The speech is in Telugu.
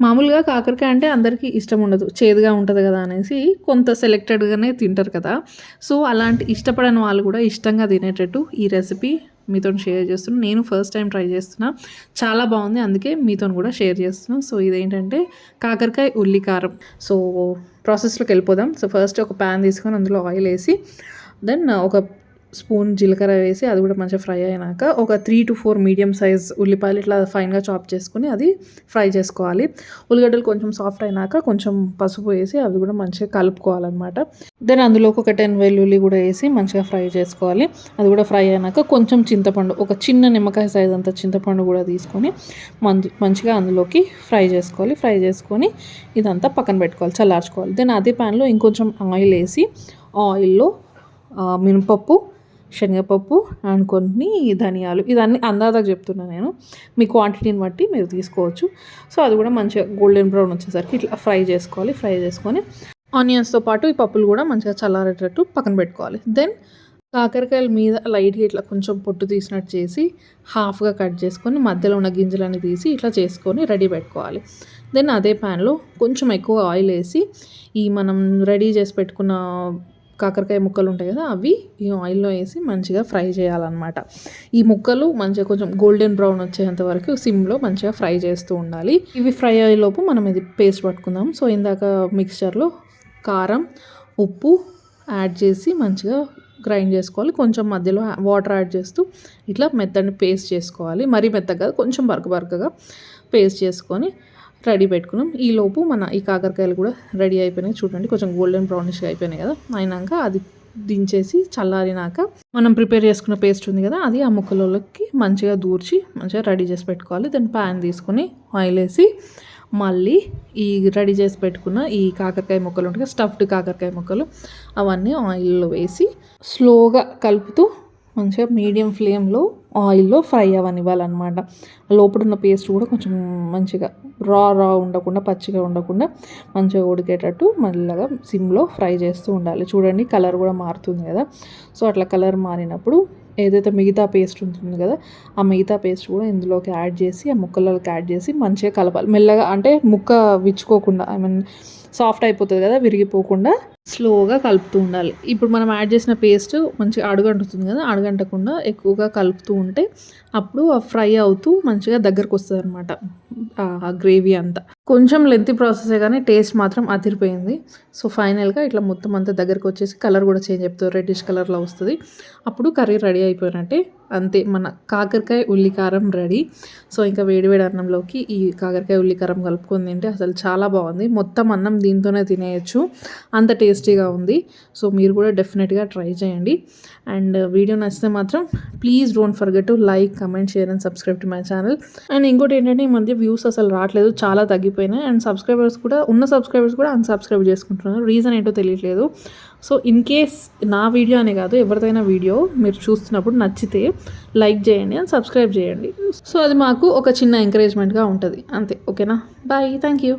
మామూలుగా కాకరకాయ అంటే అందరికీ ఇష్టం ఉండదు చేదుగా ఉంటుంది కదా అనేసి కొంత సెలెక్టెడ్గానే తింటారు కదా. సో అలాంటి ఇష్టపడని వాళ్ళు కూడా ఇష్టంగా తినేటట్టు ఈ రెసిపీ మీతో షేర్ చేస్తున్నాను నేను ఫస్ట్ టైం ట్రై చేస్తున్నా. చాలా బాగుంది అందుకే మీతో కూడా షేర్ చేస్తున్నాను సో ఇదేంటంటే కాకరకాయ ఉల్లి కారం సో ప్రాసెస్లోకి వెళ్ళిపోదాం. సో ఫస్ట్ ఒక ప్యాన్ తీసుకొని అందులో ఆయిల్ వేసి దెన్ ఒక స్పూన్ జీలకర్ర వేసి అది కూడా మంచిగా ఫ్రై అయినాక ఒక three two four medium size ఉల్లిపాయలు ఇట్లా ఫైన్గా చాప్ చేసుకుని అది ఫ్రై చేసుకోవాలి. ఉల్లిగడ్డలు కొంచెం సాఫ్ట్ అయినాక కొంచెం పసుపు వేసి అవి కూడా మంచిగా కలుపుకోవాలన్నమాట. దెన్ అందులోకి ఒక టెన్ వెల్లుల్లి కూడా వేసి మంచిగా ఫ్రై చేసుకోవాలి. అది కూడా ఫ్రై అయినాక కొంచెం చింతపండు ఒక చిన్న నిమ్మకాయ సైజ్ అంత చింతపండు కూడా తీసుకొని మంచి మంచిగా అందులోకి ఫ్రై చేసుకోవాలి. ఫ్రై చేసుకొని ఇదంతా పక్కన పెట్టుకోవాలి చల్లార్చుకోవాలి. దెన్ అదే ప్యాన్లో ఇంకొంచెం ఆయిల్ వేసి ఆయిల్లో మినపప్పు శనగపప్పు అండ్ కొన్ని ధనియాలు. ఇదన్నీ అందాదాకు చెప్తున్నాను నేను. మీ క్వాంటిటీని బట్టి మీరు తీసుకోవచ్చు. సో అది కూడా మంచిగా గోల్డెన్ బ్రౌన్ వచ్చేసరికి ఇట్లా ఫ్రై చేసుకోవాలి. ఫ్రై చేసుకొని ఆనియన్స్తో పాటు ఈ పప్పులు కూడా మంచిగా చల్లారేటట్టు పక్కన పెట్టుకోవాలి. దెన్ కాకరకాయల మీద లైట్గా ఇట్లా కొంచెం పొట్టు తీసినట్టు చేసి హాఫ్గా కట్ చేసుకొని మధ్యలో ఉన్న గింజలన్నీ తీసి ఇట్లా చేసుకొని రెడీ పెట్టుకోవాలి. దెన్ అదే ప్యాన్లో కొంచెం ఎక్కువ ఆయిల్ వేసి ఈ మనం రెడీ చేసి పెట్టుకున్న కాకరకాయ ముక్కలు ఉంటాయి కదా అవి ఈ ఆయిల్లో వేసి మంచిగా ఫ్రై చేయాలన్నమాట. ఈ ముక్కలు మంచిగా కొంచెం గోల్డెన్ బ్రౌన్ వచ్చేంత వరకు సిమ్లో మంచిగా ఫ్రై చేస్తూ ఉండాలి. ఇవి ఫ్రై అయ్యేలోపు మనం ఇది పేస్ట్ పట్టుకుందాం. సో ఇందాక మిక్స్చర్లో కారం ఉప్పు యాడ్ చేసి మంచిగా గ్రైండ్ చేసుకోవాలి. కొంచెం మధ్యలో వాటర్ యాడ్ చేస్తూ ఇట్లా మెత్తని పేస్ట్ చేసుకోవాలి. మరీ మెత్తగా కొంచెం బరక బరకగా పేస్ట్ చేసుకొని రెడీ పెట్టుకున్నాం. ఈ లోపు మన ఈ కాకరకాయలు కూడా రెడీ అయిపోయినాయి. చూడండి కొంచెం గోల్డెన్ బ్రౌనిష్గా అయిపోయినాయి కదా. అయినాక అది దించేసి చల్లారినాక మనం ప్రిపేర్ చేసుకున్న పేస్ట్ ఉంది కదా అది ఆ ముక్కలలోకి మంచిగా దూర్చి మంచిగా రెడీ చేసి పెట్టుకోవాలి. దాని ప్యాన్ తీసుకొని ఆయిల్ వేసి మళ్ళీ ఈ రెడీ చేసి పెట్టుకున్న ఈ కాకరకాయ ముక్కలు ఉంటాయి స్టఫ్డ్ కాకరకాయ ముక్కలు అవన్నీ ఆయిల్లో వేసి స్లోగా కలుపుతూ మంచిగా మీడియం ఫ్లేమ్లో ఆయిల్లో ఫ్రై అవ్వనివ్వాలన్నమాట లోపల ఉన్న పేస్ట్ కూడా కొంచెం మంచిగా రా రా ఉండకుండా పచ్చిగా ఉండకుండా మంచిగా ఉడికేటట్టు మెల్లగా సిమ్లో ఫ్రై చేస్తూ ఉండాలి. చూడండి కలర్ కూడా మారుతుంది కదా. సో అట్లా కలర్ మారినప్పుడు ఏదైతే మిగతా పేస్ట్ ఉంటుంది కదా ఆ మిగతా పేస్ట్ కూడా ఇందులోకి యాడ్ చేసి ఆ ముక్కలలోకి యాడ్ చేసి మంచిగా కలపాలి. మెల్లగా అంటే ముక్క విచ్చుకోకుండా ఐ మీన్ సాఫ్ట్ అయిపోతుంది కదా విరిగిపోకుండా స్లోగా కలుపుతూ ఉండాలి. ఇప్పుడు మనం యాడ్ చేసిన పేస్ట్ మంచిగా అడుగంటుతుంది కదా అడుగంటకుండా ఎక్కువగా కలుపుతూ ఉంటే అప్పుడు ఆ ఫ్రై అవుతూ మంచిగా దగ్గరకు వస్తుంది అనమాట ఆ. గ్రేవీ అంతా. కొంచెం లెంతీ ప్రాసెసే కానీ టేస్ట్ మాత్రం అదిరిపోయింది. సో ఫైనల్గా ఇట్లా మొత్తం అంతా దగ్గరకు వచ్చేసి కలర్ కూడా చేంజ్ అవుతుంది రెడ్డిష్ కలర్లో వస్తుంది. అప్పుడు కర్రీ రెడీ అయిపోయినట్టే అంతే మన కాకరకాయ ఉల్లికారం రెడీ. సో ఇంకా వేడివేడి అన్నంలోకి ఈ కాకరకాయ ఉల్లికారం కలుపుకొని తింటే అసలు చాలా బాగుంది. మొత్తం అన్నం దీంతోనే తినేయచ్చు. అంత టేస్టీగా ఉంది. సో మీరు కూడా డెఫినెట్గా ట్రై చేయండి. అండ్ వీడియో నచ్చితే మాత్రం please don't forget to like comment share and subscribe to my channel. And ఇంకోటి ఏంటంటే ఈ మధ్య వ్యూస్ అసలు రావట్లేదు. చాలా తగ్గిపోయినాయి. అండ్ సబ్స్క్రైబర్స్ కూడా ఉన్న సబ్స్క్రైబర్స్ కూడా అన్సబ్స్క్రైబ్ చేసుకుంటున్నారు. రీజన్ ఏంటో తెలియట్లేదు. సో ఇన్ కేస్ నా వీడియో అనే కాదు ఎవరిదైనా వీడియో మీరు చూస్తున్నప్పుడు నచ్చితే లైక్ చేయండి అండ్ సబ్స్క్రైబ్ చేయండి. సో అది మాకు ఒక చిన్న ఎంకరేజ్మెంట్గా ఉంటుంది. అంతే ఓకేనా? Bye thank you